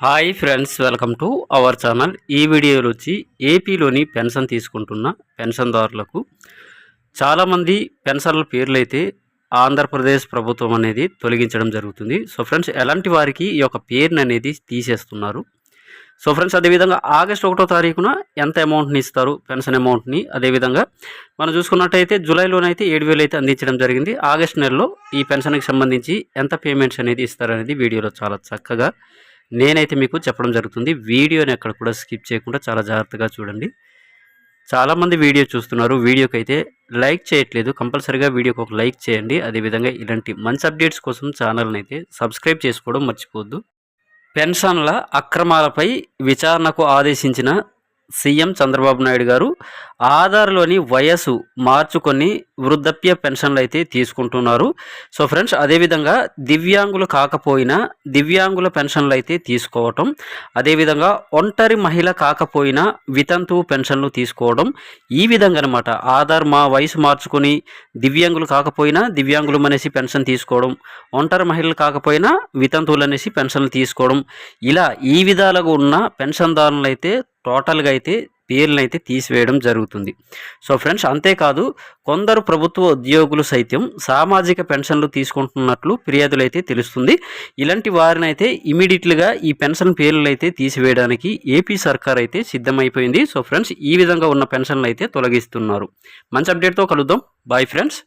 Hi friends welcome to our channel ఈ వీడియోలో వచ్చి ఏపీలోని పెన్షన్ తీసుకుంటున్న పెన్షన్దారులకు చాలామంది పెన్షన్ల పేర్లు అయితే ఆంధ్రప్రదేశ్ ప్రభుత్వం అనేది తొలగించడం జరుగుతుంది. సో ఫ్రెండ్స్ ఎలాంటి వారికి ఈ యొక్క పేరుని అనేది తీసేస్తున్నారు. సో ఫ్రెండ్స్ అదేవిధంగా ఆగస్ట్ ఒకటో తారీఖున ఎంత అమౌంట్ని ఇస్తారు? పెన్షన్ అమౌంట్ని అదేవిధంగా మనం చూసుకున్నట్టయితే జూలైలోనైతే ఏడు వేలు అయితే అందించడం జరిగింది. ఆగస్ట్ నెలలో ఈ పెన్షన్కి సంబంధించి ఎంత పేమెంట్స్ అనేది ఇస్తారనేది వీడియోలో చాలా చక్కగా నేనైతే మీకు చెప్పడం జరుగుతుంది. వీడియోని ఎక్కడ కూడా స్కిప్ చేయకుండా చాలా జాగ్రత్తగా చూడండి. చాలామంది వీడియో చూస్తున్నారు. వీడియోకి అయితే లైక్ చేయట్లేదు. కంపల్సరీగా వీడియోకి ఒక లైక్ చేయండి. అదేవిధంగా ఇలాంటి మంచి అప్డేట్స్ కోసం ఛానల్ని అయితే సబ్స్క్రైబ్ చేసుకోవడం మర్చిపోవద్దు. పెన్షన్ల అక్రమాలపై విచారణకు ఆదేశించిన సీఎం చంద్రబాబు నాయుడు గారు ఆధార్లోని వయస్సు మార్చుకొని వృద్ధాప్య పెన్షన్లు అయితే తీసుకుంటున్నారు. సో ఫ్రెండ్స్ అదేవిధంగా దివ్యాంగులు కాకపోయినా దివ్యాంగుల పెన్షన్లు అయితే తీసుకోవటం అదేవిధంగా ఒంటరి మహిళ కాకపోయినా వితంతువు పెన్షన్లు తీసుకోవడం ఈ విధంగా అనమాట ఆధార్ మా వయసు మార్చుకొని దివ్యాంగులు కాకపోయినా దివ్యాంగులు అనేసి పెన్షన్ తీసుకోవడం ఒంటరి మహిళలు కాకపోయినా వితంతువులు అనేసి పెన్షన్లు తీసుకోవడం ఇలా ఈ విధాలుగా ఉన్న పెన్షన్దారులు అయితే టోటల్గా అయితే పేర్లను అయితే తీసివేయడం జరుగుతుంది. సో ఫ్రెండ్స్ అంతేకాదు కొందరు ప్రభుత్వ ఉద్యోగులు సైతం సామాజిక పెన్షన్లు తీసుకుంటున్నట్లు ఫిర్యాదులు అయితే తెలుస్తుంది. ఇలాంటి వారిని అయితే ఇమీడియట్లుగా ఈ పెన్షన్ పేర్లు అయితే తీసివేయడానికి ఏపీ సర్కార్ అయితే సిద్ధమైపోయింది. సో ఫ్రెండ్స్ ఈ విధంగా ఉన్న పెన్షన్లు అయితే తొలగిస్తున్నారు. మంచి అప్డేట్తో కలుద్దాం. Bye friends.